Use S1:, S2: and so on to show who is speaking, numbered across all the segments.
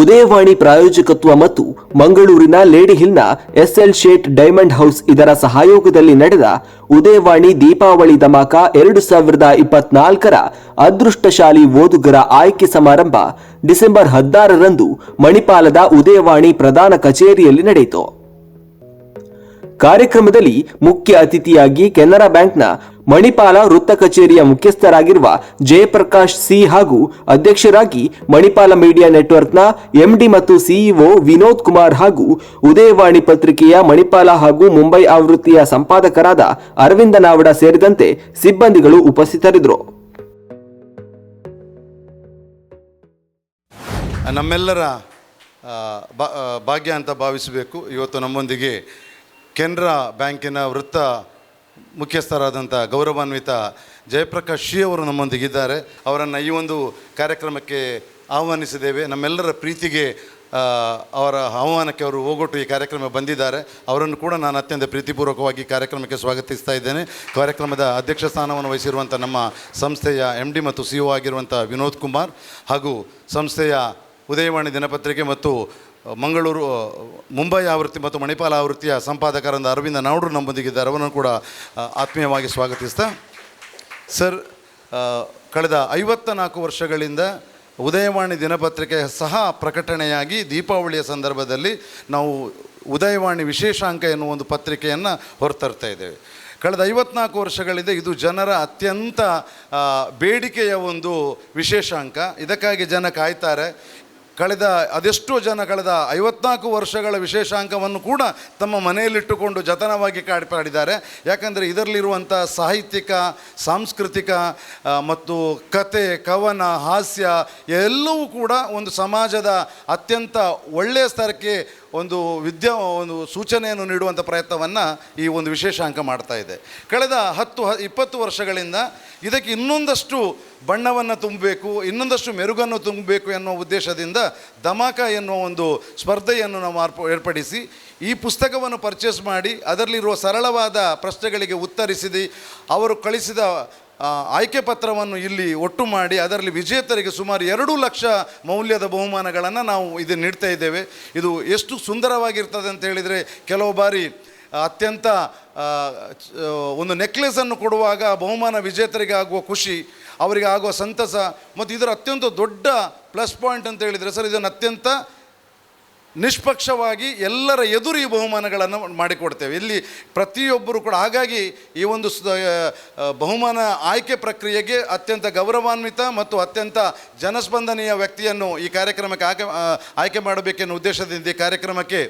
S1: ಉದಯವಾಣಿ ಪ್ರಾಯೋಜಕತ್ವ ಮತ್ತು ಮಂಗಳೂರಿನ ಲೇಡಿ ಹಿಲ್ನ ಎಸ್ಎಲ್ ಶೇಟ್ ಡೈಮಂಡ್ ಹೌಸ್ ಇದರ ಸಹಯೋಗದಲ್ಲಿ ನಡೆದ ಉದಯವಾಣಿ ದೀಪಾವಳಿ ಧಮಾಕ ಎರಡು ಸಾವಿರದ ಇಪ್ಪತ್ನಾಲ್ಕರ ಅದೃಷ್ಟಶಾಲಿ ಓದುಗರ ಆಯ್ಕೆ ಸಮಾರಂಭ ಡಿಸೆಂಬರ್ ಹದಿನಾರರಂದು ಮಣಿಪಾಲದ ಉದಯವಾಣಿ ಪ್ರಧಾನ ಕಚೇರಿಯಲ್ಲಿ ನಡೆಯಿತು. ಕಾರ್ಯಕ್ರಮದಲ್ಲಿ ಮುಖ್ಯ ಅತಿಥಿಯಾಗಿ ಕೆನರಾ ಬ್ಯಾಂಕ್ನ ಮಣಿಪಾಲ ವೃತ್ತ ಕಚೇರಿಯ ಮುಖ್ಯಸ್ಥರಾಗಿರುವ ಜಯಪ್ರಕಾಶ್ ಸಿ ಹಾಗೂ ಅಧ್ಯಕ್ಷರಾಗಿ ಮಣಿಪಾಲ ಮೀಡಿಯಾ ನೆಟ್ವರ್ಕ್ನ ಎಂಡಿ ಮತ್ತು ಸಿಇಒ ವಿನೋದ್ ಕುಮಾರ್ ಹಾಗೂ ಉದಯವಾಣಿ ಪತ್ರಿಕೆಯ ಮಣಿಪಾಲ ಹಾಗೂ ಮುಂಬೈ ಆವೃತ್ತಿಯ ಸಂಪಾದಕರಾದ ಅರವಿಂದ ನಾವಡ ಸೇರಿದಂತೆ ಸಿಬ್ಬಂದಿಗಳು ಉಪಸ್ಥಿತರಿದ್ದರು.
S2: ನಮ್ಮೆಲ್ಲರ ಭಾಗ್ಯ ಅಂತ ಭಾವಿಸಬೇಕು. ಇವತ್ತು ನಮ್ಮೊಂದಿಗೆ ಕೆನರಾ ಬ್ಯಾಂಕಿನ ವೃತ್ತ ಮುಖ್ಯಸ್ಥರಾದಂಥ ಗೌರವಾನ್ವಿತ ಜಯಪ್ರಕಾಶ್ ಶಿ ಅವರು ನಮ್ಮೊಂದಿಗಿದ್ದಾರೆ. ಅವರನ್ನು ಈ ಒಂದು ಕಾರ್ಯಕ್ರಮಕ್ಕೆ ಆಹ್ವಾನಿಸಿದ್ದೇವೆ. ನಮ್ಮೆಲ್ಲರ ಪ್ರೀತಿಗೆ ಅವರ ಆಹ್ವಾನಕ್ಕೆ ಅವರು ಹೋಗೊಟ್ಟು ಈ ಕಾರ್ಯಕ್ರಮ ಬಂದಿದ್ದಾರೆ. ಅವರನ್ನು ಕೂಡ ನಾನು ಅತ್ಯಂತ ಪ್ರೀತಿಪೂರ್ವಕವಾಗಿ ಕಾರ್ಯಕ್ರಮಕ್ಕೆ ಸ್ವಾಗತಿಸ್ತಾ ಇದ್ದೇನೆ. ಕಾರ್ಯಕ್ರಮದ ಅಧ್ಯಕ್ಷ ಸ್ಥಾನವನ್ನು ವಹಿಸಿರುವಂಥ ನಮ್ಮ ಸಂಸ್ಥೆಯ ಎಂ ಡಿ ಮತ್ತು ಸಿ ಒ ಆಗಿರುವಂಥ ವಿನೋದ್ ಕುಮಾರ್ ಹಾಗೂ ಸಂಸ್ಥೆಯ ಉದಯವಾಣಿ ದಿನಪತ್ರಿಕೆ ಮತ್ತು ಮಂಗಳೂರು, ಮುಂಬೈ ಆವೃತ್ತಿ ಮತ್ತು ಮಣಿಪಾಲ ಆವೃತ್ತಿಯ ಸಂಪಾದಕರಾದ ಅರವಿಂದ ನಾವ್ಡು ನಮ್ಮೊಂದಿಗಿದ್ದಾರೆ. ಅವರನ್ನು ಕೂಡ ಆತ್ಮೀಯವಾಗಿ ಸ್ವಾಗತಿಸ್ತಾ. ಸರ್ ಕಳೆದ ಐವತ್ತ ನಾಲ್ಕು ವರ್ಷಗಳಿಂದ ಉದಯವಾಣಿ ದಿನಪತ್ರಿಕೆ ಸಹ ಪ್ರಕಟಣೆಯಾಗಿ ದೀಪಾವಳಿಯ ಸಂದರ್ಭದಲ್ಲಿ ನಾವು ಉದಯವಾಣಿ ವಿಶೇಷಾಂಕ ಎನ್ನುವ ಒಂದು ಪತ್ರಿಕೆಯನ್ನು ಹೊರತರ್ತಾ ಇದ್ದೇವೆ. ಕಳೆದ ಐವತ್ನಾಲ್ಕು ವರ್ಷಗಳಿಂದ ಇದು ಜನರ ಅತ್ಯಂತ ಬೇಡಿಕೆಯ ಒಂದು ವಿಶೇಷಾಂಕ. ಇದಕ್ಕಾಗಿ ಜನ ಕಾಯ್ತಾರೆ. ಕಳೆದ ಅದೆಷ್ಟೋ ಜನ ಕಳೆದ ಐವತ್ನಾಲ್ಕು ವರ್ಷಗಳ ವಿಶೇಷಾಂಕವನ್ನು ಕೂಡ ತಮ್ಮ ಮನೆಯಲ್ಲಿಟ್ಟುಕೊಂಡು ಜತನವಾಗಿ ಕಾಡಿಪಾಡಿದ್ದಾರೆ ಯಾಕಂದರೆ ಇದರಲ್ಲಿರುವಂಥ ಸಾಹಿತ್ಯಿಕ, ಸಾಂಸ್ಕೃತಿಕ ಮತ್ತು ಕತೆ, ಕವನ, ಹಾಸ್ಯ ಎಲ್ಲವೂ ಕೂಡ ಒಂದು ಸಮಾಜದ ಅತ್ಯಂತ ಒಳ್ಳೆಯ ಸ್ತರಕ್ಕೆ ಒಂದು ವಿದ್ಯ, ಒಂದು ಸೂಚನೆಯನ್ನು ನೀಡುವಂಥ ಪ್ರಯತ್ನವನ್ನು ಈ ಒಂದು ವಿಶೇಷಾಂಕ ಮಾಡ್ತಾ ಇದೆ. ಕಳೆದ ಹತ್ತು, ಹ, ಇಪ್ಪತ್ತು ವರ್ಷಗಳಿಂದ ಇದಕ್ಕೆ ಇನ್ನೊಂದಷ್ಟು ಬಣ್ಣವನ್ನು ತುಂಬಬೇಕು, ಇನ್ನೊಂದಷ್ಟು ಮೆರುಗನ್ನು ತುಂಬಬೇಕು ಎನ್ನುವ ಉದ್ದೇಶದಿಂದ ಧಮಾಕ ಎನ್ನುವ ಒಂದು ಸ್ಪರ್ಧೆಯನ್ನು ನಾವು ಮಾರ್ಪ ಏರ್ಪಡಿಸಿ, ಈ ಪುಸ್ತಕವನ್ನು ಪರ್ಚೇಸ್ ಮಾಡಿ, ಅದರಲ್ಲಿರುವ ಸರಳವಾದ ಪ್ರಶ್ನೆಗಳಿಗೆ ಉತ್ತರಿಸಿದಿ, ಅವರು ಕಳಿಸಿದ ಆಯ್ಕೆ ಪತ್ರವನ್ನು ಇಲ್ಲಿ ಒಟ್ಟು ಮಾಡಿ ಅದರಲ್ಲಿ ವಿಜೇತರಿಗೆ ಸುಮಾರು ಎರಡು ಲಕ್ಷ ಮೌಲ್ಯದ ಬಹುಮಾನಗಳನ್ನು ನಾವು ಇದು ನೀಡ್ತಾ ಇದ್ದೇವೆ. ಇದು ಎಷ್ಟು ಸುಂದರವಾಗಿರ್ತದೆ ಅಂತ ಹೇಳಿದರೆ ಕೆಲವು ಬಾರಿ ಅತ್ಯಂತ ಒಂದು ನೆಕ್ಲೆಸನ್ನು ಕೊಡುವಾಗ ಬಹುಮಾನ ವಿಜೇತರಿಗೆ ಆಗುವ ಖುಷಿ, ಅವರಿಗೆ ಆಗುವ ಸಂತಸ, ಮತ್ತು ಇದರ ಅತ್ಯಂತ ದೊಡ್ಡ ಪ್ಲಸ್ ಪಾಯಿಂಟ್ ಅಂತ ಹೇಳಿದರೆ ಸರ್ ಇದನ್ನು ಅತ್ಯಂತ ನಿಷ್ಪಕ್ಷವಾಗಿ ಎಲ್ಲರ ಎದುರು ಈ ಬಹುಮಾನಗಳನ್ನು ಮಾಡಿಕೊಡ್ತೇವೆ. ಇಲ್ಲಿ ಪ್ರತಿಯೊಬ್ಬರು ಕೂಡ ಹಾಗಾಗಿ ಈ ಒಂದು ಬಹುಮಾನ ಆಯ್ಕೆ ಪ್ರಕ್ರಿಯೆಗೆ ಅತ್ಯಂತ ಗೌರವಾನ್ವಿತ ಮತ್ತು ಅತ್ಯಂತ ಜನಸ್ಪಂದನೀಯ ವ್ಯಕ್ತಿಯನ್ನು ಈ ಕಾರ್ಯಕ್ರಮಕ್ಕೆ ಆಯ್ಕೆ ಆಯ್ಕೆ ಮಾಡಬೇಕೆನ್ನುವ ಉದ್ದೇಶದಿಂದ ಈ ಕಾರ್ಯಕ್ರಮಕ್ಕೆ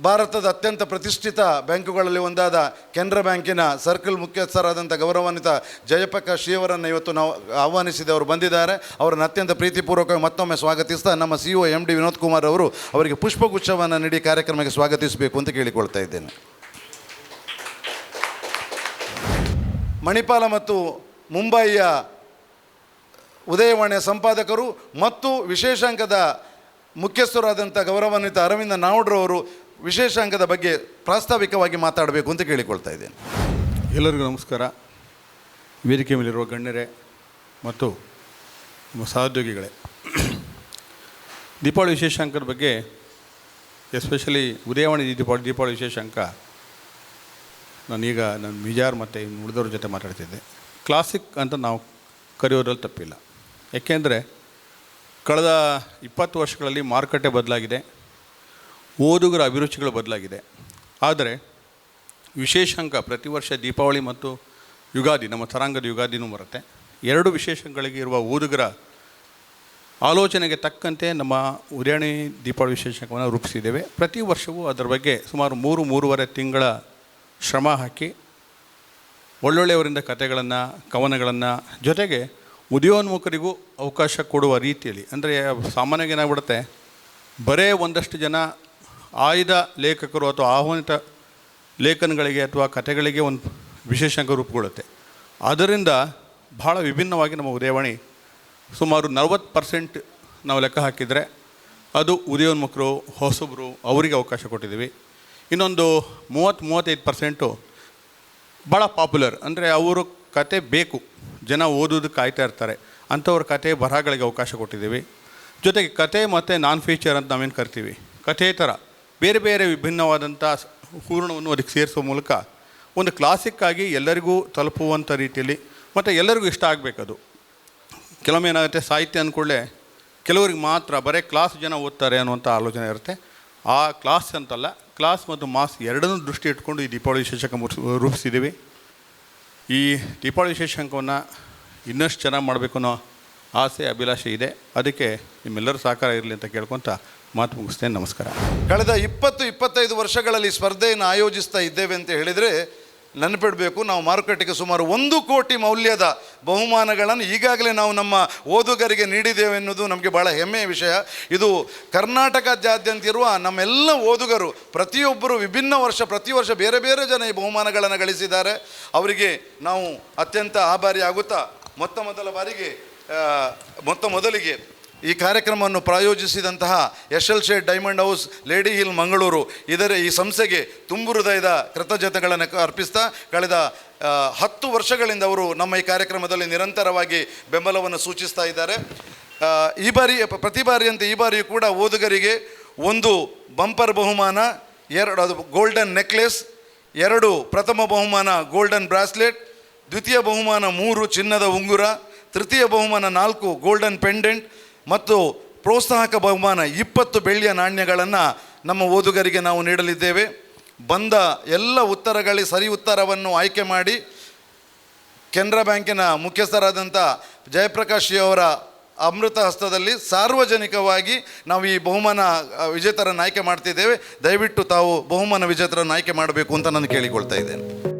S2: ಭಾರತದ ಅತ್ಯಂತ ಪ್ರತಿಷ್ಠಿತ ಬ್ಯಾಂಕುಗಳಲ್ಲಿ ಒಂದಾದ ಕೆನರಾ ಬ್ಯಾಂಕಿನ ಸರ್ಕಲ್ ಮುಖ್ಯಸ್ಥರಾದಂಥ ಗೌರವಾನ್ವಿತ ಜಯಪ್ರಕಾಶ್ ಶ್ರೀಯವರನ್ನು ಇವತ್ತು ನಾವು ಆಹ್ವಾನಿಸಿದೆ. ಅವರು ಬಂದಿದ್ದಾರೆ. ಅವರನ್ನು ಅತ್ಯಂತ ಪ್ರೀತಿಪೂರ್ವಕವಾಗಿ ಮತ್ತೊಮ್ಮೆ ಸ್ವಾಗತಿಸ್ತಾ ನಮ್ಮ C O M D Vinod Kumar ಅವರು ಅವರಿಗೆ ಪುಷ್ಪಗುಚ್ಛವನ್ನು ನೀಡಿ ಕಾರ್ಯಕ್ರಮಕ್ಕೆ ಸ್ವಾಗತಿಸಬೇಕು ಅಂತ ಕೇಳಿಕೊಳ್ತಾ ಇದ್ದೇನೆ. ಮಣಿಪಾಲ ಮತ್ತು ಮುಂಬಯಿಯ ಉದಯವಾಣಿಯ ಸಂಪಾದಕರು ಮತ್ತು ವಿಶೇಷಾಂಕದ ಮುಖ್ಯಸ್ಥರಾದಂಥ ಗೌರವಾನ್ವಿತ ಅರವಿಂದ ನಾವ್ಡ್ರವರು ವಿಶೇಷಾಂಕದ ಬಗ್ಗೆ ಪ್ರಾಸ್ತಾವಿಕವಾಗಿ ಮಾತಾಡಬೇಕು ಅಂತ ಕೇಳಿಕೊಳ್ತಾ ಇದ್ದೇನೆ.
S3: ಎಲ್ಲರಿಗೂ ನಮಸ್ಕಾರ. ವೇದಿಕೆ ಮೇಲಿರುವ ಗಣ್ಯರೇ ಮತ್ತು ನಮ್ಮ ಸಹೋದ್ಯೋಗಿಗಳೇ. ದೀಪಾವಳಿ ವಿಶೇಷಾಂಕದ ಬಗ್ಗೆ, ಎಸ್ಪೆಷಲಿ ಉದಯವಾಣಿ ದೀಪಾವಳಿ ದೀಪಾವಳಿ ವಿಶೇಷಾಂಕ ನಾನೀಗ ನನ್ನ ಮಿಜಾರ್ ಮತ್ತು ಉಳಿದವ್ರ ಜೊತೆ ಮಾತಾಡ್ತಿದ್ದೆ. ಕ್ಲಾಸಿಕ್ ಅಂತ ನಾವು ಕರೆಯೋದ್ರಲ್ಲಿ ತಪ್ಪಿಲ್ಲ. ಏಕೆಂದರೆ ಕಳೆದ ಇಪ್ಪತ್ತು ವರ್ಷಗಳಲ್ಲಿ ಮಾರುಕಟ್ಟೆ ಬದಲಾಗಿದೆ. ಓದುಗರ ಅಭಿರುಚಿಗಳು ಬದಲಾಗಿದೆ. ಆದರೆ ವಿಶೇಷಾಂಕ ಪ್ರತಿ ವರ್ಷ ದೀಪಾವಳಿ ಮತ್ತು ಯುಗಾದಿ, ನಮ್ಮ ತರಾಂಗದ ಯುಗಾದಿನೂ ಬರುತ್ತೆ. ಎರಡು ವಿಶೇಷಗಳಿಗೆ ಇರುವ ಓದುಗರ ಆಲೋಚನೆಗೆ ತಕ್ಕಂತೆ ನಮ್ಮ ಉದಯಾಣಿ ದೀಪಾವಳಿ ವಿಶೇಷಕವನ್ನು ರೂಪಿಸಿದ್ದೇವೆ. ಪ್ರತಿ ವರ್ಷವೂ ಅದರ ಬಗ್ಗೆ ಸುಮಾರು ಮೂರು, ಮೂರುವರೆ ತಿಂಗಳ ಶ್ರಮ ಹಾಕಿ ಒಳ್ಳೊಳ್ಳೆಯವರಿಂದ ಕಥೆಗಳನ್ನು, ಕವನಗಳನ್ನು, ಜೊತೆಗೆ ಉದಯೋನ್ಮುಖರಿಗೂ ಅವಕಾಶ ಕೊಡುವ ರೀತಿಯಲ್ಲಿ. ಅಂದರೆ ಸಾಮಾನ್ಯವಾಗಿ ಏನಾಗ್ಬಿಡುತ್ತೆ? ಬರೇ ಒಂದಷ್ಟು ಜನ ಆಯ್ದ ಲೇಖಕರು ಅಥವಾ ಆಹ್ವಾನಿತ ಲೇಖನಗಳಿಗೆ ಅಥವಾ ಕಥೆಗಳಿಗೆ ಒಂದು ವಿಶೇಷಾಂಕ ರೂಪುಗೊಳ್ಳುತ್ತೆ. ಅದರಿಂದ ಬಹಳ ವಿಭಿನ್ನವಾಗಿ ನಮ್ಮ ಉದಯವಾಣಿ ಸುಮಾರು ನಲವತ್ತು ಪರ್ಸೆಂಟ್ ನಾವು ಲೆಕ್ಕ ಹಾಕಿದರೆ ಅದು ಉದಯೋನ್ಮುಖರು, ಹೊಸಬರು ಅವರಿಗೆ ಅವಕಾಶ ಕೊಟ್ಟಿದ್ದೀವಿ. ಇನ್ನೊಂದು ಮೂವತ್ತು ಮೂವತ್ತೈದು ಪರ್ಸೆಂಟು ಭಾಳ ಪಾಪ್ಯುಲರ್. ಅಂದರೆ ಅವರು ಕತೆ ಬೇಕು, ಜನ ಓದೋದಕ್ಕೆ ಕಾಯ್ತಾ ಇರ್ತಾರೆ. ಅಂಥವ್ರ ಕತೆ ಬರಹಗಳಿಗೆ ಅವಕಾಶ ಕೊಟ್ಟಿದ್ದೀವಿ. ಜೊತೆಗೆ ಕತೆ ಮತ್ತು ನಾನ್ ಫೀಚರ್ ಅಂತ ನಾವೇನು ಕರಿತೀವಿ? ಕಥೆ ಥರ ಬೇರೆ ಬೇರೆ ವಿಭಿನ್ನವಾದಂಥ ಹೂರಣವನ್ನು ಅದಕ್ಕೆ ಸೇರಿಸೋ ಮೂಲಕ ಒಂದು ಕ್ಲಾಸಿಕ್ಕಾಗಿ ಎಲ್ಲರಿಗೂ ತಲುಪುವಂಥ ರೀತಿಯಲ್ಲಿ ಮತ್ತು ಎಲ್ಲರಿಗೂ ಇಷ್ಟ ಆಗಬೇಕದು. ಕೆಲವೊಮ್ಮೆ ಏನಾಗುತ್ತೆ ಸಾಹಿತ್ಯ ಅಂದ್ಕೊಳ್ಳೆ ಕೆಲವರಿಗೆ ಮಾತ್ರ ಬರೀ ಕ್ಲಾಸ್ ಜನ ಓದ್ತಾರೆ ಅನ್ನುವಂಥ ಆಲೋಚನೆ ಇರುತ್ತೆ. ಆ ಕ್ಲಾಸ್ ಅಂತಲ್ಲ ಕ್ಲಾಸ್ ಮತ್ತು ಮಾಸ್ ಎರಡನ್ನೂ ದೃಷ್ಟಿ ಇಟ್ಕೊಂಡು ಈ ದೀಪಾವಳಿ ವಿಶೇಷಕ ರೂಪಿಸಿದ್ದೀವಿ. ಈ ದೀಪಾವಳಿ ವಿಶೇಷಾಂಕವನ್ನು ಇನ್ನಷ್ಟು ಚೆನ್ನಾಗಿ ಮಾಡಬೇಕು ಅನ್ನೋ ಆಸೆ, ಅಭಿಲಾಷೆ ಇದೆ. ಅದಕ್ಕೆ ನಿಮ್ಮೆಲ್ಲರೂ ಸಹಕಾರ ಇರಲಿ ಅಂತ ಕೇಳ್ಕೊತ ಮಾತು ಮುಗಿಸ್ತೇನೆ. ನಮಸ್ಕಾರ.
S2: ಕಳೆದ ಇಪ್ಪತ್ತು, ಇಪ್ಪತ್ತೈದು ವರ್ಷಗಳಲ್ಲಿ ಸ್ಪರ್ಧೆಯನ್ನು ಆಯೋಜಿಸ್ತಾ ಇದ್ದೇವೆ ಅಂತ ಹೇಳಿದರೆ ನೆನಪಿಡಬೇಕು, ನಾವು ಮಾರುಕಟ್ಟೆಗೆ ಸುಮಾರು ಒಂದು ಕೋಟಿ ಮೌಲ್ಯದ ಬಹುಮಾನಗಳನ್ನು ಈಗಾಗಲೇ ನಾವು ನಮ್ಮ ಓದುಗರಿಗೆ ನೀಡಿದ್ದೇವೆ ಎನ್ನುವುದು ನಮಗೆ ಭಾಳ ಹೆಮ್ಮೆಯ ವಿಷಯ. ಇದು ಕರ್ನಾಟಕದಾದ್ಯಂತ ಇರುವ ನಮ್ಮೆಲ್ಲ ಓದುಗರು, ಪ್ರತಿಯೊಬ್ಬರು ವಿಭಿನ್ನ ವರ್ಷ, ಪ್ರತಿ ವರ್ಷ ಬೇರೆ ಬೇರೆ ಜನ ಈ ಬಹುಮಾನಗಳನ್ನು ಗಳಿಸಿದ್ದಾರೆ. ಅವರಿಗೆ ನಾವು ಅತ್ಯಂತ ಆಭಾರಿ ಆಗುತ್ತಾ, ಮೊತ್ತ ಮೊದಲ ಬಾರಿಗೆ ಮೊತ್ತ ಮೊದಲಿಗೆ ಈ ಕಾರ್ಯಕ್ರಮವನ್ನು ಪ್ರಾಯೋಜಿಸಿದಂತಹ S L Shet Diamond House, Lady Hill Mangaluru, ಇದರ ಈ ಸಂಸ್ಥೆಗೆ ತುಂಬು ಹೃದಯದ ಕೃತಜ್ಞತೆಗಳನ್ನು ಅರ್ಪಿಸ್ತಾ ಕಳೆದ ಹತ್ತು ವರ್ಷಗಳಿಂದ ಅವರು ನಮ್ಮ ಈ ಕಾರ್ಯಕ್ರಮದಲ್ಲಿ ನಿರಂತರವಾಗಿ ಬೆಂಬಲವನ್ನು ಸೂಚಿಸ್ತಾ ಇದ್ದಾರೆ. ಈ ಬಾರಿ ಪ್ರತಿ ಬಾರಿಯಂತೆ ಈ ಬಾರಿಯೂ ಕೂಡ ಓದುಗರಿಗೆ ಒಂದು ಬಂಪರ್ ಬಹುಮಾನ, ಎರಡು, ಅದು ಗೋಲ್ಡನ್ ನೆಕ್ಲೆಸ್, ಎರಡು ಪ್ರಥಮ ಬಹುಮಾನ ಗೋಲ್ಡನ್ ಬ್ರಾಸ್ಲೆಟ್, ದ್ವಿತೀಯ ಬಹುಮಾನ ಮೂರು ಚಿನ್ನದ ಉಂಗುರ ತೃತೀಯ ಬಹುಮಾನ ನಾಲ್ಕು ಗೋಲ್ಡನ್ ಪೆಂಡೆಂಟ್ ಮತ್ತು ಪ್ರೋತ್ಸಾಹಕ ಬಹುಮಾನ ಇಪ್ಪತ್ತು ಬೆಳ್ಳಿಯ ನಾಣ್ಯಗಳನ್ನು ನಮ್ಮ ಓದುಗರಿಗೆ ನಾವು ನೀಡಲಿದ್ದೇವೆ. ಬಂದ ಎಲ್ಲ ಉತ್ತರಗಳಿಗೆ ಸರಿ ಉತ್ತರವನ್ನು ಆಯ್ಕೆ ಮಾಡಿ ಕೆನರಾ ಬ್ಯಾಂಕಿನ ಮುಖ್ಯಸ್ಥರಾದಂಥ ಜಯಪ್ರಕಾಶ್ ಅಮೃತ ಹಸ್ತದಲ್ಲಿ ಸಾರ್ವಜನಿಕವಾಗಿ ನಾವು ಈ ಬಹುಮಾನ ವಿಜೇತರನ್ನು ಆಯ್ಕೆ ಮಾಡ್ತಿದ್ದೇವೆ. ದಯವಿಟ್ಟು ತಾವು ಬಹುಮಾನ ವಿಜೇತರನ್ನು ಆಯ್ಕೆ ಮಾಡಬೇಕು ಅಂತ ನಾನು ಕೇಳಿಕೊಳ್ತಾ ಇದ್ದೇನೆ.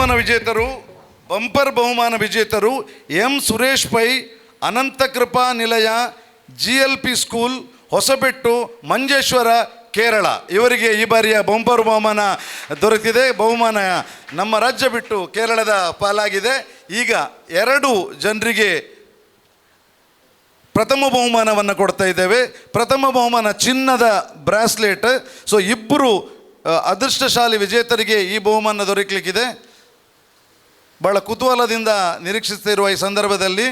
S2: ಬಹುಮಾನ ವಿಜೇತರು, ಬಂಪರ್ ಬಹುಮಾನ ವಿಜೇತರು, M Suresh Pai, Anantha Krupa Nilaya, G L P school, Hosabettu, Manjeshwar, Kerala. ಇವರಿಗೆ ಈ ಬಾರಿಯ ಬಂಪರ್ ಬಹುಮಾನ ದೊರೆತಿದೆ. ಬಹುಮಾನ ನಮ್ಮ ರಾಜ್ಯ ಬಿಟ್ಟು ಕೇರಳದ ಪಾಲಾಗಿದೆ. ಈಗ ಎರಡು ಜನರಿಗೆ ಪ್ರಥಮ ಬಹುಮಾನವನ್ನು ಕೊಡ್ತಾ ಇದ್ದೇವೆ. ಪ್ರಥಮ ಬಹುಮಾನ ಚಿನ್ನದ ಬ್ರಾಸ್ಲೆಟ್. ಸೊ, ಇಬ್ಬರು ಅದೃಷ್ಟಶಾಲಿ ವಿಜೇತರಿಗೆ ಈ ಬಹುಮಾನ ದೊರಕಲಿಕ್ಕಿದೆ. ಬಹಳ ಕುತೂಹಲದಿಂದ ನಿರೀಕ್ಷಿಸ್ತಿರುವ ಈ ಸಂದರ್ಭದಲ್ಲಿ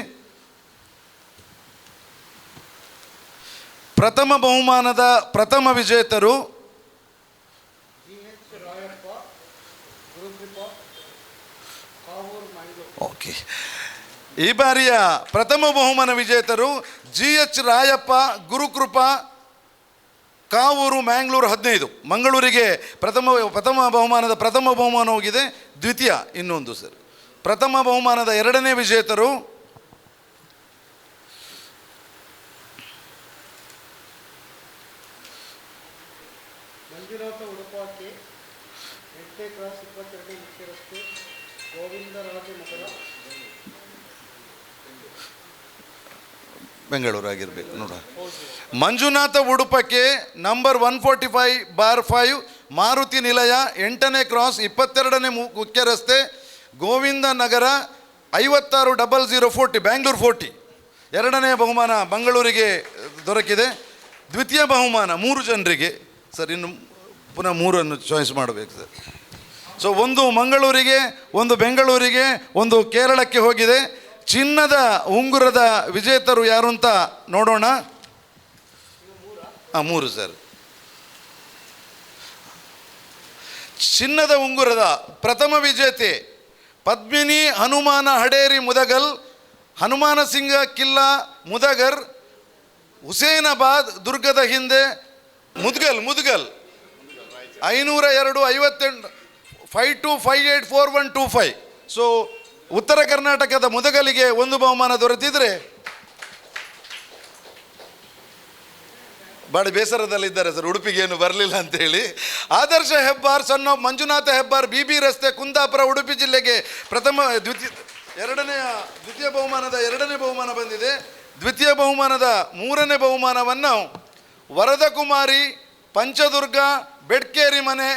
S2: ಪ್ರಥಮ ಬಹುಮಾನದ ಪ್ರಥಮ ವಿಜೇತರು ಓಕೆ. ಈ ಬಾರಿಯ ಪ್ರಥಮ ಬಹುಮಾನ ವಿಜೇತರು ಜಿ ಎಚ್ ರಾಯಪ್ಪ, ಗುರುಕೃಪಾ, ಕಾವೂರು, ಮ್ಯಾಂಗ್ಳೂರು ಹದಿನೈದು. ಮಂಗಳೂರಿಗೆ ಪ್ರಥಮ ಪ್ರಥಮ ಬಹುಮಾನದ ಪ್ರಥಮ ಬಹುಮಾನ ಹೋಗಿದೆ. ದ್ವಿತೀಯ ಇನ್ನೊಂದು ಸರ್. ಪ್ರಥಮ ಬಹುಮಾನದ ಎರಡನೇ ವಿಜೇತರು ಬೆಂಗಳೂರು ಆಗಿರ್ಬೇಕು ನೋಡ. Manjunatha ಉಡುಪಕ್ಕೆ number one forty five bar five Maruti Nilaya ಎಂಟನೇ ಕ್ರಾಸ್ ಇಪ್ಪತ್ತೆರಡನೇ ಮುಖ್ಯ ರಸ್ತೆ ಗೋವಿಂದ ನಗರ ಐವತ್ತಾರು double zero forty, Bangalore forty. ಎರಡನೇ ಬಹುಮಾನ ಬೆಂಗಳೂರಿಗೆ ದೊರಕಿದೆ. ದ್ವಿತೀಯ ಬಹುಮಾನ ಮೂರು ಜನರಿಗೆ. ಸರ್, ಇನ್ನು ಪುನಃ ಮೂರನ್ನು ಚಾಯ್ಸ್ ಮಾಡಬೇಕು ಸರ್. ಸೊ ಒಂದು ಮಂಗಳೂರಿಗೆ, ಒಂದು ಬೆಂಗಳೂರಿಗೆ, ಒಂದು ಕೇರಳಕ್ಕೆ ಹೋಗಿದೆ. ಚಿನ್ನದ, ಉಂಗುರದ ವಿಜೇತರು ಯಾರು ಅಂತ ನೋಡೋಣ. ಹಾಂ, ಮೂರು ಸರ್. ಚಿನ್ನದ, ಉಂಗುರದ ಪ್ರಥಮ ವಿಜೇತೆ ಪದ್ಮಿನಿ, ಹನುಮಾನ ಹಡೇರಿ ಮುದಗಲ್, ಹನುಮಾನ ಸಿಂಗ ಕಿಲ್ಲಾ ಮುದಗರ್, ಹುಸೇನಾಬಾದ್ ದುರ್ಗದ ಹಿಂದೆ ಮುದ್ಗಲ್ ಮುದ್ಗಲ್. ಐನೂರ ಎರಡು ಐವತ್ತೆಂಟು, five two five eight four one two five. So ಉತ್ತರ ಕರ್ನಾಟಕದ ಮುದಗಲಿಗೆ ಒಂದು ಬಹುಮಾನ ದೊರೆತಿದ್ರೆ ಭಾಳ ಬೇಸರದಲ್ಲಿದ್ದಾರೆ ಸರ್ ಉಡುಪಿಗೆ ಏನು ಬರಲಿಲ್ಲ ಅಂತೇಳಿ. ಆದರ್ಶ ಹೆಬ್ಬಾರ್ ಸಣ್ಣ ಮಂಜುನಾಥ ಹೆಬ್ಬಾರ್, ಬಿ ಬಿ ರಸ್ತೆ, ಕುಂದಾಪುರ, ಉಡುಪಿ ಜಿಲ್ಲೆಗೆ ಪ್ರಥಮ, ದ್ವಿತೀಯ ಎರಡನೆಯ ದ್ವಿತೀಯ ಬಹುಮಾನದ ಎರಡನೇ ಬಹುಮಾನ ಬಂದಿದೆ. ದ್ವಿತೀಯ ಬಹುಮಾನದ ಮೂರನೇ ಬಹುಮಾನವನ್ನು ವರದಕುಮಾರಿ ಪಂಚದುರ್ಗ ಬೆಡ್ಕೇರಿ ಮನೆ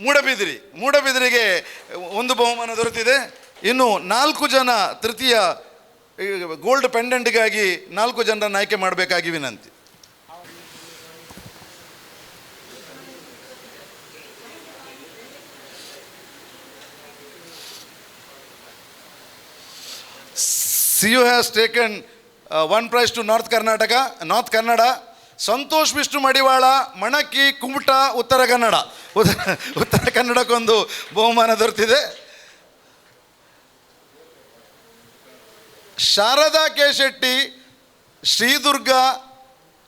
S2: ಮೂಡಬಿದಿರಿ, ಮೂಡಬಿದಿರಿಗೆ ಒಂದು ಬಹುಮಾನ ದೊರೆತಿದೆ. ಇನ್ನು ನಾಲ್ಕು ಜನ ತೃತೀಯ ಗೋಲ್ಡ್ ಪೆಂಡೆಂಟ್ಗಾಗಿ ನಾಲ್ಕು ಜನರನ್ನು ಆಯ್ಕೆ ಮಾಡಬೇಕಾಗಿ ವಿನಂತಿ. See you has taken one prize to North Karnataka North Kannada Santosh Vishnu Madivala Manaki Kumta Uttara Kannada Uttara ಕನ್ನಡಕ್ಕೊಂದು ಬಹುಮಾನ ದೊರೆತಿದೆ. ಶಾರದಾ ಕೆ ಶೆಟ್ಟಿ ಶ್ರೀದುರ್ಗ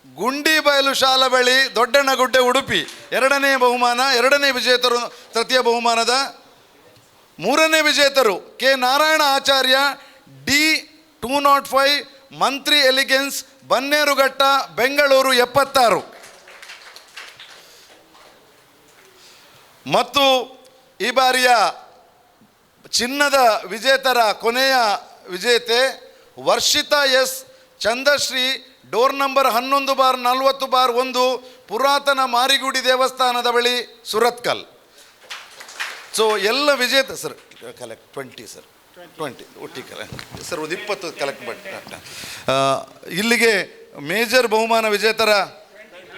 S2: ಗುಂಡಿಬಯಲು ಶಾಲಾ ಬಳಿ ದೊಡ್ಡಣ್ಣಗುಡ್ಡೆ ಉಡುಪಿ. ಎರಡನೇ ಬಹುಮಾನ, ಎರಡನೇ ವಿಜೇತರು, ತೃತೀಯ ಬಹುಮಾನದ ಮೂರನೇ ವಿಜೇತರು K. Narayana Acharya, D. Two nought five Mantri elegance Bannerghatta Bengaluru ಎಪ್ಪತ್ತಾರು. ಮತ್ತು ಈ ಬಾರಿಯ ಚಿನ್ನದ ವಿಜೇತರ ಕೊನೆಯ ವಿಜೇತೆ Varshitha S Chandashree door number ಹನ್ನೊಂದು ಬಾರ್ ನಲವತ್ತು ಬಾರ್ ಒಂದು, ಪುರಾತನ ಮಾರಿಗುಡಿ ದೇವಸ್ಥಾನದ ಬಳಿ ಸುರತ್ಕಲ್. ಸೊ ಎಲ್ಲ ವಿಜೇತ sir collect twenty sir twenty ಒಟ್ಟಿ ಕಲೆಕ್ಟ್ ಸರ್, ಒಂದು ಇಪ್ಪತ್ತು ಕಲೆಕ್ಟ್ ಬಟ್ ಇಲ್ಲಿಗೆ ಮೇಜರ್ ಬಹುಮಾನ ವಿಜೇತರ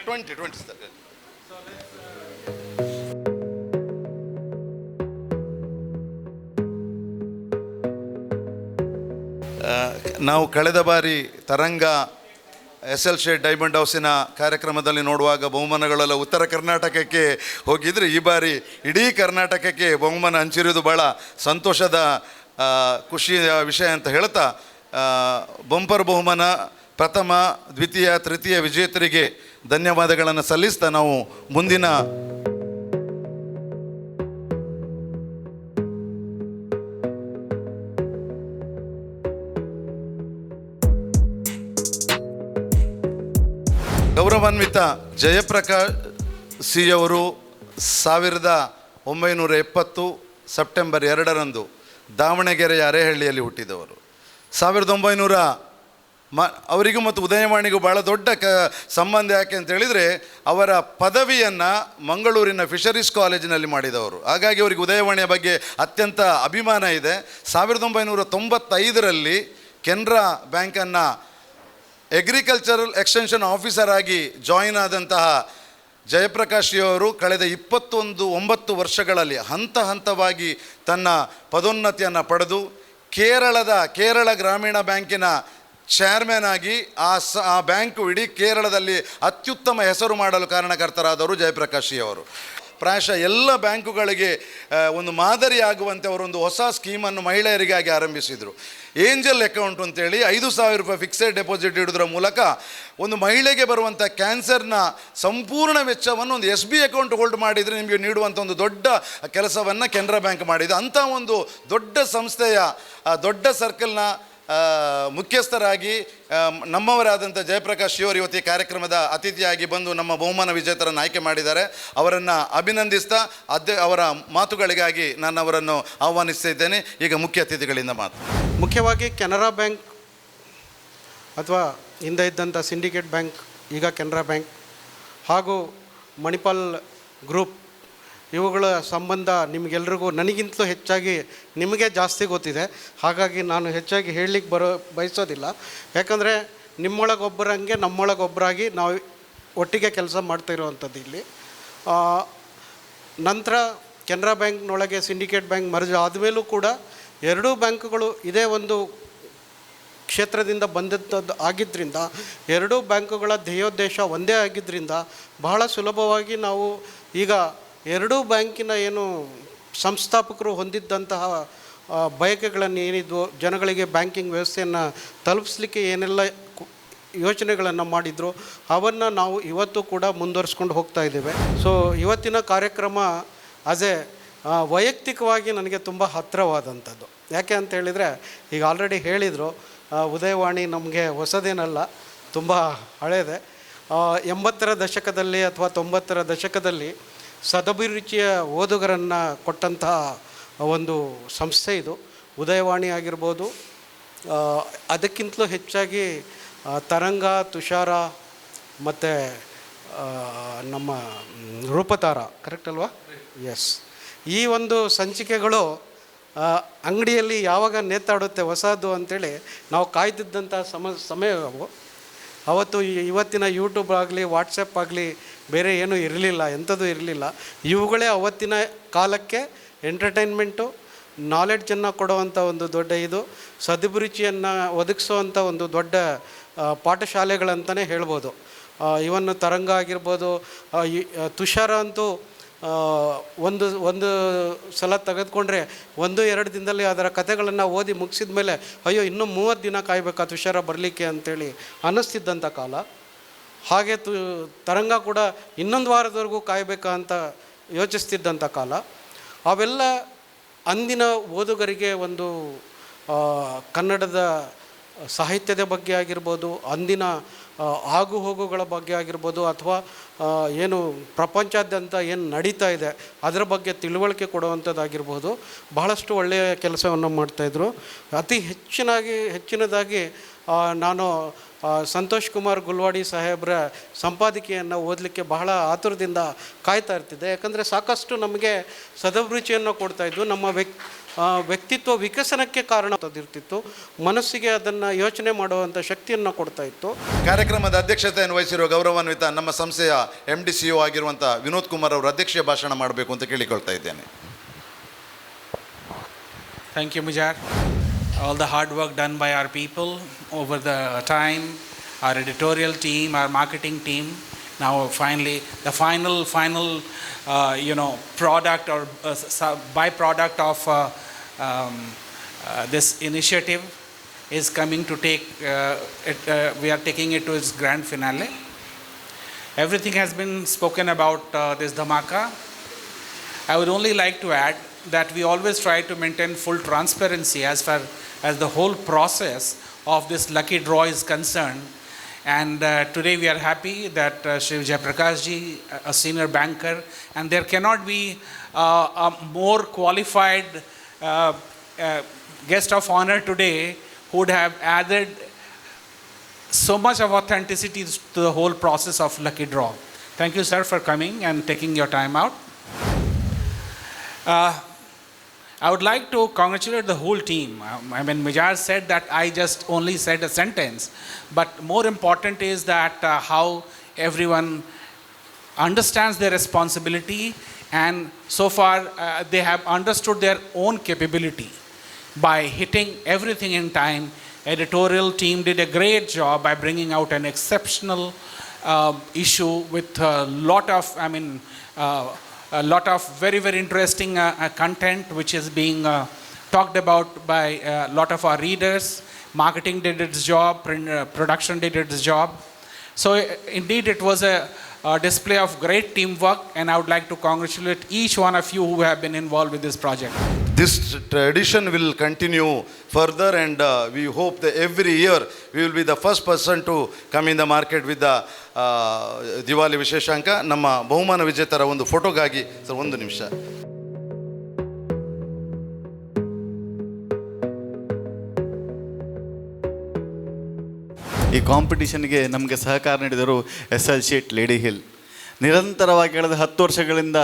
S2: ಟ್ವೆಂಟಿ ಟ್ವೆಂಟಿ ಸರ್. ನಾವು ಕಳೆದ ಬಾರಿ Taranga S L Shet Diamond ಹೌಸಿನ ಕಾರ್ಯಕ್ರಮದಲ್ಲಿ ನೋಡುವಾಗ ಬಹುಮಾನಗಳೆಲ್ಲ ಉತ್ತರ ಕರ್ನಾಟಕಕ್ಕೆ ಹೋಗಿದ್ರೆ. ಈ ಬಾರಿ ಇಡೀ ಕರ್ನಾಟಕಕ್ಕೆ ಬಹುಮಾನ ಹಂಚಿರೋದು ಭಾಳ ಸಂತೋಷದ ಖುಷಿಯ ವಿಷಯ ಅಂತ ಹೇಳ್ತಾ ಬಂಪರ್ ಬಹುಮಾನ ಪ್ರಥಮ, ದ್ವಿತೀಯ, ತೃತೀಯ ವಿಜೇತರಿಗೆ ಧನ್ಯವಾದಗಳನ್ನು ಸಲ್ಲಿಸ್ತಾ ನಾವು ಮುಂದಿನ ಗೌರವಾನ್ವಿತ ಜಯಪ್ರಕಾಶ್ ಸಿ ಅವರು ಸಾವಿರದ ಒಂಬೈನೂರ ಎಪ್ಪತ್ತು ಸೆಪ್ಟೆಂಬರ್ ಎರಡರಂದು ದಾವಣಗೆರೆಯ ಅರೆಹಳ್ಳಿಯಲ್ಲಿ ಹುಟ್ಟಿದವರು. ಸಾವಿರದ ಒಂಬೈನೂರ ಮ, ಅವರಿಗೂ ಮತ್ತು ಉದಯವಾಣಿಗೂ ಭಾಳ ದೊಡ್ಡ ಕ, ಸಂಬಂಧ ಯಾಕೆ ಅಂತ ಹೇಳಿದರೆ, ಅವರ ಪದವಿಯನ್ನು ಮಂಗಳೂರಿನ ಫಿಷರೀಸ್ ಕಾಲೇಜಿನಲ್ಲಿ ಮಾಡಿದವರು. ಹಾಗಾಗಿ ಅವರಿಗೆ ಉದಯವಾಣಿಯ ಬಗ್ಗೆ ಅತ್ಯಂತ ಅಭಿಮಾನ ಇದೆ. ಸಾವಿರದ ಒಂಬೈನೂರ ತೊಂಬತ್ತೈದರಲ್ಲಿ ಕೆನರಾ ಬ್ಯಾಂಕನ್ನು ಅಗ್ರಿಕಲ್ಚರಲ್ ಎಕ್ಸ್ಟೆನ್ಷನ್ ಆಫೀಸರ್ ಆಗಿ ಜಾಯಿನ್ ಆದಂತಹ ಜಯಪ್ರಕಾಶ್ ಅವರು ಕಳೆದ ಇಪ್ಪತ್ತೊಂದು, ಒಂಬತ್ತು ವರ್ಷಗಳಲ್ಲಿ ಹಂತ ಹಂತವಾಗಿ ತನ್ನ ಪದೋನ್ನತಿಯನ್ನು ಪಡೆದು ಕೇರಳದ, ಕೇರಳ ಗ್ರಾಮೀಣ ಬ್ಯಾಂಕಿನ ಚೇರ್ಮನ್ ಆಗಿ ಆ ಸ, ಆ ಬ್ಯಾಂಕು ಇಡೀ ಕೇರಳದಲ್ಲಿ ಅತ್ಯುತ್ತಮ ಹೆಸರು ಮಾಡಲು ಕಾರಣಕರ್ತರಾದವರು ಜಯಪ್ರಕಾಶ್ ಅವರು ಪ್ರಾಯಶಃ ಎಲ್ಲ ಬ್ಯಾಂಕುಗಳಿಗೆ ಒಂದು ಮಾದರಿಯಾಗುವಂತೆ ಅವರೊಂದು ಹೊಸ ಸ್ಕೀಮನ್ನು ಮಹಿಳೆಯರಿಗಾಗಿ ಆರಂಭಿಸಿದರು. ಏಂಜಲ್ ಅಕೌಂಟ್ ಅಂತೇಳಿ ಐದು ಸಾವಿರ ರೂಪಾಯಿ ಫಿಕ್ಸೆಡ್ ಡೆಪಾಸಿಟ್ ಇಡೋದ್ರ ಮೂಲಕ ಒಂದು ಮಹಿಳೆಗೆ ಬರುವಂಥ ಕ್ಯಾನ್ಸರ್ನ ಸಂಪೂರ್ಣ ವೆಚ್ಚವನ್ನು ಒಂದು ಎಸ್ ಬಿ ಅಕೌಂಟ್ ಹೋಲ್ಡ್ ಮಾಡಿದರೆ ನಿಮಗೆ ನೀಡುವಂಥ ಒಂದು ದೊಡ್ಡ ಕೆಲಸವನ್ನು ಕೆನರಾ ಬ್ಯಾಂಕ್ ಮಾಡಿದೆ. ಅಂಥ ಒಂದು ದೊಡ್ಡ ಸಂಸ್ಥೆಯ ದೊಡ್ಡ ಸರ್ಕಲ್ನ ಮುಖ್ಯಸ್ಥರಾಗಿ ನಮ್ಮವರಾದಂಥ ಜಯಪ್ರಕಾಶ್ ಶಿವರ್ ಇವತ್ತು ಈ ಕಾರ್ಯಕ್ರಮದ ಅತಿಥಿಯಾಗಿ ಬಂದು ನಮ್ಮ ಬಹುಮಾನ ವಿಜೇತರನ್ನು ಆಯ್ಕೆ ಮಾಡಿದ್ದಾರೆ. ಅವರನ್ನು ಅಭಿನಂದಿಸ್ತಾ, ಅದೇ ಅವರ ಮಾತುಗಳಿಗಾಗಿ ನಾನು ಅವರನ್ನು ಆಹ್ವಾನಿಸ್ತಿದ್ದೇನೆ ಈಗ ಮುಖ್ಯ ಅತಿಥಿಗಳಿಂದ ಮಾತು.
S4: ಮುಖ್ಯವಾಗಿ ಕೆನರಾ ಬ್ಯಾಂಕ್ ಅಥವಾ ಹಿಂದೆ ಇದ್ದಂಥ ಸಿಂಡಿಕೇಟ್ ಬ್ಯಾಂಕ್, ಈಗ ಕೆನರಾ ಬ್ಯಾಂಕ್ ಹಾಗೂ ಮಣಿಪಾಲ್ ಗ್ರೂಪ್ ಇವುಗಳ ಸಂಬಂಧ ನಿಮಗೆಲ್ರಿಗೂ ನನಗಿಂತಲೂ ಹೆಚ್ಚಾಗಿ ನಿಮಗೆ ಜಾಸ್ತಿ ಗೊತ್ತಿದೆ. ಹಾಗಾಗಿ ನಾನು ಹೆಚ್ಚಾಗಿ ಹೇಳಲಿಕ್ಕೆ ಬರೋ ಬಯಸೋದಿಲ್ಲ. ಯಾಕಂದರೆ ನಿಮ್ಮೊಳಗೊಬ್ಬರಂಗೆ ನಮ್ಮೊಳಗೊಬ್ಬರಾಗಿ ನಾವು ಒಟ್ಟಿಗೆ ಕೆಲಸ ಮಾಡ್ತಾ ಇರುವಂಥದ್ದು ಇಲ್ಲಿ. ನಂತರ ಕೆನರಾ ಬ್ಯಾಂಕ್ನೊಳಗೆ ಸಿಂಡಿಕೇಟ್ ಬ್ಯಾಂಕ್ ಮರ್ಜ್ ಆದಮೇಲೂ ಕೂಡ ಎರಡೂ ಬ್ಯಾಂಕ್ಗಳು ಇದೇ ಒಂದು ಕ್ಷೇತ್ರದಿಂದ ಬಂದಿದ್ದದ್ದು ಆಗಿದ್ದರಿಂದ, ಎರಡೂ ಬ್ಯಾಂಕುಗಳ ಧ್ಯೇಯೋದ್ದೇಶ ಒಂದೇ ಆಗಿದ್ದರಿಂದ ಬಹಳ ಸುಲಭವಾಗಿ ನಾವು ಈಗ ಎರಡೂ ಬ್ಯಾಂಕಿನ ಏನು ಸಂಸ್ಥಾಪಕರು ಹೊಂದಿದ್ದಂತಹ ಬಯಕೆಗಳನ್ನು ಏನಿದ್ವು, ಜನಗಳಿಗೆ ಬ್ಯಾಂಕಿಂಗ್ ವ್ಯವಸ್ಥೆಯನ್ನು ತಲುಪಿಸ್ಲಿಕ್ಕೆ ಏನೆಲ್ಲ ಯೋಚನೆಗಳನ್ನು ಮಾಡಿದ್ರು, ಅವನ್ನು ನಾವು ಇವತ್ತು ಕೂಡ ಮುಂದುವರಿಸ್ಕೊಂಡು ಹೋಗ್ತಾ ಇದ್ದೇವೆ. ಸೊ ಇವತ್ತಿನ ಕಾರ್ಯಕ್ರಮ ಆಸ್ ಎ ವೈಯಕ್ತಿಕವಾಗಿ ನನಗೆ ತುಂಬ ಹತ್ತಿರವಾದಂಥದ್ದು. ಯಾಕೆ ಅಂತ ಹೇಳಿದರೆ, ಈಗ ಆಲ್ರೆಡಿ ಹೇಳಿದರು ಉದಯವಾಣಿ ನಮಗೆ ಹೊಸದೇನಲ್ಲ, ತುಂಬ ಹಳೇದೆ. ಎಂಬತ್ತರ ದಶಕದಲ್ಲಿ ಅಥವಾ ತೊಂಬತ್ತರ ದಶಕದಲ್ಲಿ ಸದಭಿರುಚಿಯ ಓದುಗರನ್ನು ಕೊಟ್ಟಂತಹ ಒಂದು ಸಂಸ್ಥೆ ಇದು. ಉದಯವಾಣಿ ಆಗಿರ್ಬೋದು ಅದಕ್ಕಿಂತಲೂ ಹೆಚ್ಚಾಗಿ ತರಂಗ, ತುಷಾರ, ಮತ್ತು ನಮ್ಮ ರೂಪತಾರ ಕರೆಕ್ಟ್ ಅಲ್ವಾ? ಎಸ್ ಈ ಒಂದು ಸಂಚಿಕೆಗಳು ಅಂಗಡಿಯಲ್ಲಿ ಯಾವಾಗ ನೇತಾಡುತ್ತೆ ಹೊಸದು ಅಂತೇಳಿ ನಾವು ಕಾಯ್ದಿದ್ದಂಥ ಸಮ ಸಮಯ ಅವು ಅವತ್ತು ಇವತ್ತಿನ ಯೂಟ್ಯೂಬ್ ಆಗಲಿ ವಾಟ್ಸಪ್ ಆಗಲಿ ಬೇರೆ ಏನೂ ಇರಲಿಲ್ಲ, ಎಂಥದ್ದು ಇರಲಿಲ್ಲ. ಇವುಗಳೇ ಅವತ್ತಿನ ಕಾಲಕ್ಕೆ ಎಂಟರ್ಟೈನ್ಮೆಂಟು ನಾಲೆಡ್ಜನ್ನು ಕೊಡುವಂಥ ಒಂದು ದೊಡ್ಡ ಇದು, ಸದಭಿರುಚಿಯನ್ನು ಒದಗಿಸುವಂಥ ಒಂದು ದೊಡ್ಡ ಪಾಠಶಾಲೆಗಳಂತಲೇ ಹೇಳ್ಬೋದು. ಇವನ್ನು ತರಂಗ ಆಗಿರ್ಬೋದು ತುಷಾರ ಅಂತೂ ಒಂದು ಒಂದು ಸಲ ತೆಗೆದುಕೊಂಡ್ರೆ ಒಂದು ಎರಡು ದಿನದಲ್ಲಿ ಅದರ ಕಥೆಗಳನ್ನು ಓದಿ ಮುಗಿಸಿದ ಮೇಲೆ ಅಯ್ಯೋ ಇನ್ನೂ ಮೂವತ್ತು ದಿನ ಕಾಯಬೇಕಾ ತುಷಾರ ಬರಲಿಕ್ಕೆ ಅಂತೇಳಿ ಅನ್ನಿಸ್ತಿದ್ದಂಥ ಕಾಲ. ಹಾಗೆ ತು ತರಂಗ ಕೂಡ ಇನ್ನೊಂದು ವಾರದವರೆಗೂ ಕಾಯಬೇಕಾ ಅಂತ ಯೋಚಿಸ್ತಿದ್ದಂಥ ಕಾಲ. ಅವೆಲ್ಲ ಅಂದಿನ ಓದುಗರಿಗೆ ಒಂದು ಕನ್ನಡದ ಸಾಹಿತ್ಯದ ಬಗ್ಗೆ ಆಗಿರ್ಬೋದು ಅಂದಿನ ಆ, ಆಗು ಹೋಗುಗಳ ಬಗ್ಗೆ ಆಗಿರ್ಬೋದು ಅಥವಾ ಏನು ಪ್ರಪಂಚಾದ್ಯಂತ ಏನು ನಡೀತಾ ಇದೆ ಅದರ ಬಗ್ಗೆ ತಿಳುವಳಿಕೆ ಕೊಡುವಂಥದ್ದಾಗಿರ್ಬೋದು ಬಹಳಷ್ಟು ಒಳ್ಳೆಯ ಕೆಲಸವನ್ನು ಮಾಡ್ತಾಯಿದ್ರು ಅತಿ ಹೆಚ್ಚಿನಾಗಿ ಹೆಚ್ಚಿನದಾಗಿ ನಾನು ಸಂತೋಷ್ ಕುಮಾರ್ ಗುಲ್ವಾಡಿ ಸಾಹೇಬ್ರ ಸಂಪಾದಕೀಯನ್ನು ಓದಲಿಕ್ಕೆ ಬಹಳ ಆತುರದಿಂದ ಕಾಯ್ತಾ ಇರ್ತಿದ್ದೆ. ಯಾಕಂದರೆ ಸಾಕಷ್ಟು ನಮಗೆ ಸದಭಿರುಚಿಯನ್ನು ಕೊಡ್ತಾಯಿದ್ವು ನಮ್ಮ ವ್ಯಕ್ ಆ, ವ್ಯಕ್ತಿತ್ವ ವಿಕಸನಕ್ಕೆ ಕಾರಣ ಇರ್ತಿತ್ತು ಮನಸ್ಸಿಗೆ ಅದನ್ನು ಯೋಚನೆ ಮಾಡುವಂಥ ಶಕ್ತಿಯನ್ನು ಕೊಡ್ತಾ ಇತ್ತು.
S2: ಕಾರ್ಯಕ್ರಮದ ಅಧ್ಯಕ್ಷತೆಯನ್ನು ವಹಿಸಿರುವ ಗೌರವಾನ್ವಿತ ನಮ್ಮ ಸಂಸ್ಥೆಯ ಎಂ ಡಿ ಸಿ ಆಗಿರುವಂಥ ವಿನೋದ್ ಕುಮಾರ್ ಅವರು ಅಧ್ಯಕ್ಷೀಯ ಭಾಷಣ ಮಾಡಬೇಕು ಅಂತ ಕೇಳಿಕೊಳ್ತಾ ಇದ್ದೇನೆ.
S5: Thank you Mijar all the hard work done by our people over the time our editorial team our marketing team ನಾವು finally the final final you know product our by product of um, uh, this initiative is coming to take. Uh, it, uh, we are taking it to its grand finale. Everything has been spoken about this dhamaka. I would only like to add that we always try to maintain full transparency as far as the whole process of this lucky draw is concerned. And uh, today we are happy that uh, Shri Jayaprakash a senior banker, and there cannot be uh, a more qualified uh, uh, guest of honor today who would have added so much of authenticity to the whole process of lucky draw. Thank you, sir, for coming and taking your time out. Uh, I would like to congratulate the whole team. Um, I mean, Mijar said that I just only said a sentence, but more important is that uh, how everyone understands their responsibility and so far uh, they have understood their own capability by hitting everything in time. Editorial team did a great job by bringing out an exceptional uh, issue with a lot of, I mean, uh, a lot of very very interesting uh, uh, content which is being uh, talked about by a lot of our readers. Marketing did its job, print, uh, production did its job. So uh, indeed, it was a, a display of great teamwork, and I would like to congratulate each one of you who have been involved with this project.
S2: This tradition will continue further, and uh, we hope that every year we will be the first person to come in the market with the uh, visheshanka ವಿಶೇಷಾಂಕ ನಮ್ಮ Vijetara, ವಿಜೇತರ photo gagi, sir, ಒಂದು ನಿಮಿಷ
S6: ಈ ಕಾಂಪಿಟೀಷನ್ಗೆ ನಮಗೆ ಸಹಕಾರ ನೀಡಿದರು S L Shet, Lady Hill. ನಿರಂತರವಾಗಿ ಕಳೆದ ಹತ್ತು ವರ್ಷಗಳಿಂದ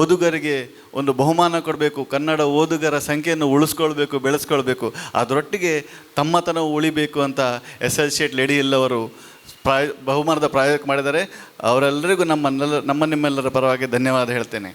S6: ಓದುಗರಿಗೆ ಒಂದು ಬಹುಮಾನ ಕೊಡಬೇಕು, ಕನ್ನಡ ಓದುಗರ ಸಂಖ್ಯೆಯನ್ನು ಉಳಿಸ್ಕೊಳ್ಬೇಕು, ಬೆಳೆಸ್ಕೊಳ್ಬೇಕು, ಅದರೊಟ್ಟಿಗೆ ತಮ್ಮತನ ಉಳಿಬೇಕು ಅಂತ S L Shet, Lady Hill ಅವರು ಪ್ರಾಯ, ಬಹುಮಾನದ ಪ್ರಾಯೋಜಕ ಮಾಡಿದರೆ ಅವರೆಲ್ಲರಿಗೂ ನಮ್ಮ ನಮ್ಮ ನಿಮ್ಮೆಲ್ಲರ ಪರವಾಗಿ ಧನ್ಯವಾದ ಹೇಳ್ತೇನೆ.